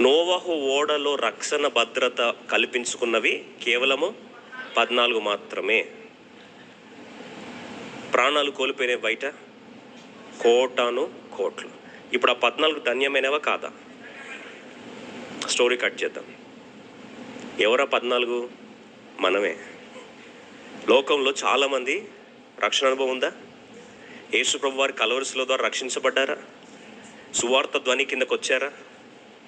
నోవహు ఓడలో రక్షణ భద్రత కల్పించుకున్నవి కేవలము పద్నాలుగు మాత్రమే. ప్రాణాలు కోల్పోయినవి బయట? కోటాను కోట్లు. ఇప్పుడు ఆ పద్నాలుగు ధన్యమైనవా కాదా? స్టోరీ కట్ చేద్దాం. ఎవరా పద్నాలుగు? మనమే. లోకంలో చాలామంది రక్షణ అనుభవం ఉందా? యేసు ప్రభు వారి కలవరిశిల ద్వారా రక్షించబడ్డారా? సువార్త ధ్వని కిందకు వచ్చారా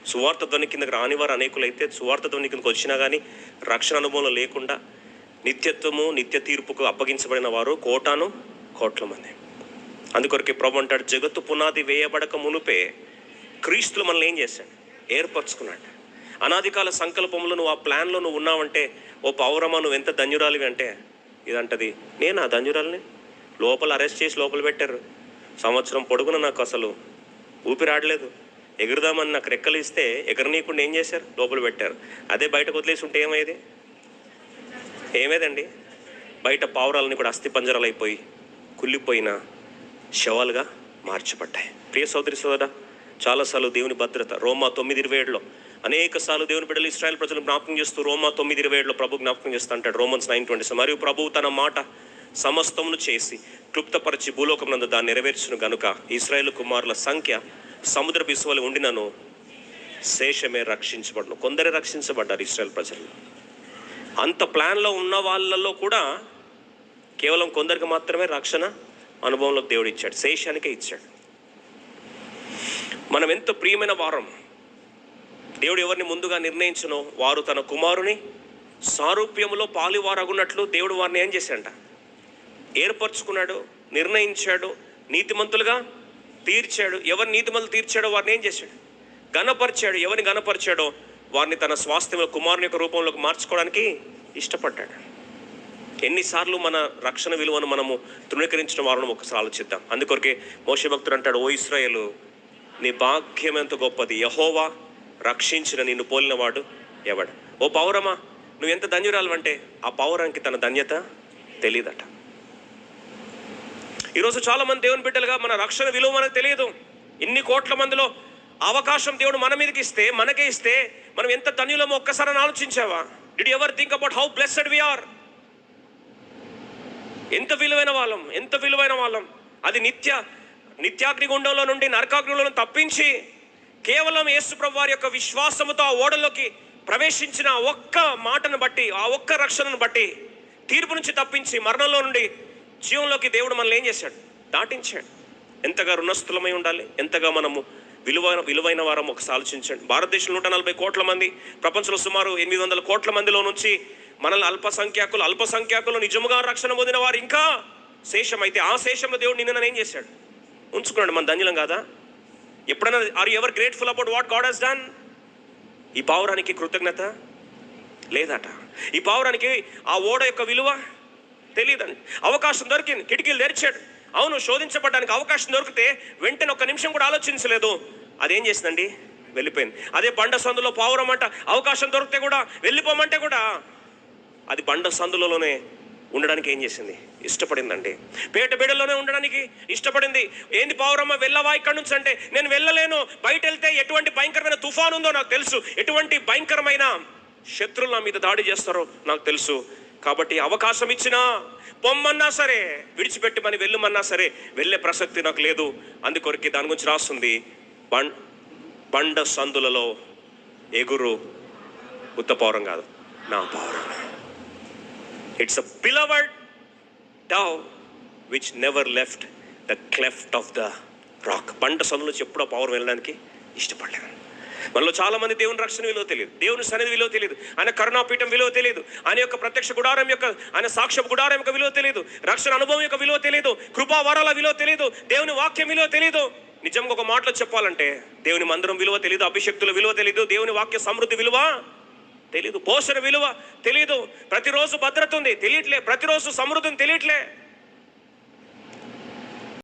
సువార్త ధ్వని కిందకు రాని వారు అనేకులైతే సువార్త ధ్వని కిందకు వచ్చినా కానీ రక్షణ అనుభవం లేకుండా నిత్యత్వము నిత్య తీర్పుకు అప్పగించబడిన వారు కోటాను కోట్ల మంది. అందుకొరకే ప్రభు అంటాడు జగత్తు పునాది వేయబడక మునుపే క్రీస్తులు మనల్ని ఏం చేశాడు? ఏర్పరచుకున్నాడు. అనాదికాల సంకల్పంలో నువ్వు ఆ ప్లాన్లో నువ్వు ఉన్నావంటే ఓ పౌరమా నువ్వు ఎంత ధన్యురాలివి అంటే ఇదంటది నేను ఆ ధన్యురాలిని? లోపల అరెస్ట్ చేసి లోపల పెట్టారు. సంవత్సరం పొడుగున నాకు అసలు ఊపిరాడలేదు. ఎగురుదామని నాకు రెక్కలు ఇస్తే ఎగరనీయకుండా ఏం చేశారు? లోపల పెట్టారు. అదే బయటకు వదిలేసి ఉంటే ఏమయ్యేది? ఏమేదండి? బయట పావురాలని కూడా అస్థి పంజరాలు అయిపోయి కుళ్ళిపోయిన శవాలుగా మార్చబడ్డాయి. ప్రియ సోదరి సోదర చాలాసార్లు దేవుని భద్రత రోమా తొమ్మిది ఇరవై ఏడులో అనేక సార్లు దేవుని బిడ్డలు ఇస్రాయల్ ప్రజలు జ్ఞాపకం చేస్తూ రోమా తొమ్మిది ఇరవై ఏడులో ప్రభు జ్ఞాపకం చేస్తూ అంటాడు. రోమన్స్ నైన్ ట్వంటీ మరియు ప్రభువు తన మాట సమస్తమును చేసి క్లుప్తపరిచి భూలోకం నందు దాన్ని నెరవేర్చును గనుక ఇస్రాయేల్ కుమారుల సంఖ్య సముద్ర బిసువలు ఉండినను శేషమే రక్షించబడను. కొందరే రక్షించబడ్డారు ఇస్రాయల్ ప్రజలు. అంత ప్లాన్లో ఉన్న వాళ్ళల్లో కూడా కేవలం కొందరికి మాత్రమే రక్షణ అనుభవంలో దేవుడు ఇచ్చాడు శేషానికే ఇచ్చాడు. మనం ఎంత ప్రియమైన వారం. దేవుడు ఎవరిని ముందుగా నిర్ణయించునో వారు తన కుమారుని సారూప్యములో పాలివారగున్నట్లు దేవుడు వారిని ఏం చేశాడంట? ఏర్పరచుకున్నాడు నిర్ణయించాడు నీతిమంతులుగా తీర్చాడు ఎవరు నీతిమంతులు తీర్చాడో వారిని ఏం చేశాడు? గణపరిచాడు ఎవరిని గణపరిచాడో వారిని తన స్వాస్థ్యంలో కుమారుని యొక్క రూపంలోకి మార్చుకోవడానికి ఇష్టపడ్డాడు. ఎన్నిసార్లు మన రక్షణ విలువను మనము తృణీకరించిన వారిని ఒకసారి ఆలోచిద్దాం. అందుకొరకే మోష భక్తుడు అంటాడు ఓ ఇస్రాయేలు నీ భాగ్యం ఎంత గొప్పది? యహోవా రక్షించిన నిన్ను పోలినవాడు ఎవడు? ఓ పౌరమా నువ్వు ఎంత ధన్యురాలు అంటే ఆ పౌరానికి తన ధన్యత తెలియదట ఈరోజు చాలా మంది దేవుని బిడ్డలుగా మన రక్షణ విలువ మనకు తెలియదు. ఇన్ని కోట్ల మందిలో అవకాశం దేవుడు మన మీదకి ఇస్తే మనకే ఇస్తే మనం ఎంత ధన్యులమో ఒక్కసారి ఆలోచించావా? Did ever think about how blessed we are ఎంత విలువైన వాళ్ళం ఎంత విలువైన వాళ్ళం. అది నిత్య నిత్యాగ్నిగుండంలో నుండి నరకాగ్నిలో తప్పించి కేవలం యేసుప్రభు వారి యొక్క విశ్వాసముతో ఆ ఓడలోకి ప్రవేశించిన ఒక్క మాటను బట్టి ఆ ఒక్క రక్షణను బట్టి తీర్పు నుంచి తప్పించి మరణంలో నుండి జీవంలోకి దేవుడు మనల్ని ఏం చేశాడు? దాటించాడు. ఎంతగా రుణస్థులమై ఉండాలి ఎంతగా మనము విలువైన విలువైన వారం ఒకసారి ఆలోచించండి. భారతదేశంలో నూట నలభై కోట్ల మంది ప్రపంచంలో సుమారు ఎనిమిది వందల కోట్ల మందిలో నుంచి మనల్ని అల్పసంఖ్యాకులు అల్పసంఖ్యాకులు నిజముగా రక్షణ పొందిన వారు ఇంకా శేషం అయితే ఆ శేషంలో దేవుడు నిన్న ఏం చేశాడు? ఉంచుకున్నాడు. మన ధన్యులం కాదా? ఎప్పుడైనా are ever grateful about what God he's done ఈ పావురానికి కృతజ్ఞత? లేదట. ఈ పావురానికి ఆ ఓడ యొక్క విలువ? తెలియదండి అవకాశం దొరికింది. కిటికీలు తెరిచాడు. అవును శోధించబడడానికి అవకాశం దొరికితే వెంటనే ఒక్క నిమిషం కూడా ఆలోచించలేదు. అదేం చేసిందండి? వెళ్ళిపోయింది. అదే బండ సందులో పావురం అంట అవకాశం దొరికితే కూడా వెళ్ళిపోమంటే కూడా అది బండ సందులలోనే ఉండడానికి ఏం చేసింది? ఇష్టపడిందండి. పేట బిడలోనే ఉండడానికి ఇష్టపడింది. ఏంది పావురమ్మ వెళ్ళవా ఇక్కడ నుంచి అంటే నేను వెళ్ళలేను. బయట వెళ్తే ఎటువంటి భయంకరమైన తుఫాను ఉందో నాకు తెలుసు. ఎటువంటి భయంకరమైన శత్రులు నా మీద దాడి చేస్తారో నాకు తెలుసు. కాబట్టి అవకాశం ఇచ్చినా పొమ్మన్నా సరే విడిచిపెట్టి మని వెళ్ళమన్నా సరే వెళ్ళే ప్రసక్తి నాకు లేదు. అందుకొరికి దాని గురించి రాస్తుంది. బం బండ సందులలో ఎగురు ఉత్త పౌరం కాదు నా పౌరం. It's a beloved dove which never left the cleft of the rock బండ సందులో ఎప్పుడో పవర్ వెళ్ళడానికి ఇష్టపడలేదు. మనలో చాలా మంది దేవుని రక్షణ విలువ తెలియదు దేవుని సన్నిధి విలువ తెలియదు ఆయన కరుణాపీఠం విలువ తెలియదు ఆయన యొక్క ప్రత్యక్ష గుడారం యొక్క ఆయన సాక్ష్య గుడారం యొక్క విలువ తెలియదు రక్షణ అనుభవం యొక్క విలువ తెలియదు కృపా వరాల విలువ తెలియదు దేవుని వాక్యం విలువ తెలియదు నిజంగా ఒక మాటలో చెప్పాలంటే దేవుని మందిరం విలువ తెలియదు అభిషక్తుల విలువ తెలియదు దేవుని వాక్య సమృద్ధి విలువ తెలియదు పోషణ విలువ తెలియదు ప్రతిరోజు భద్రత ఉంది తెలియట్లే ప్రతిరోజు సమృద్ధిని తెలియట్లే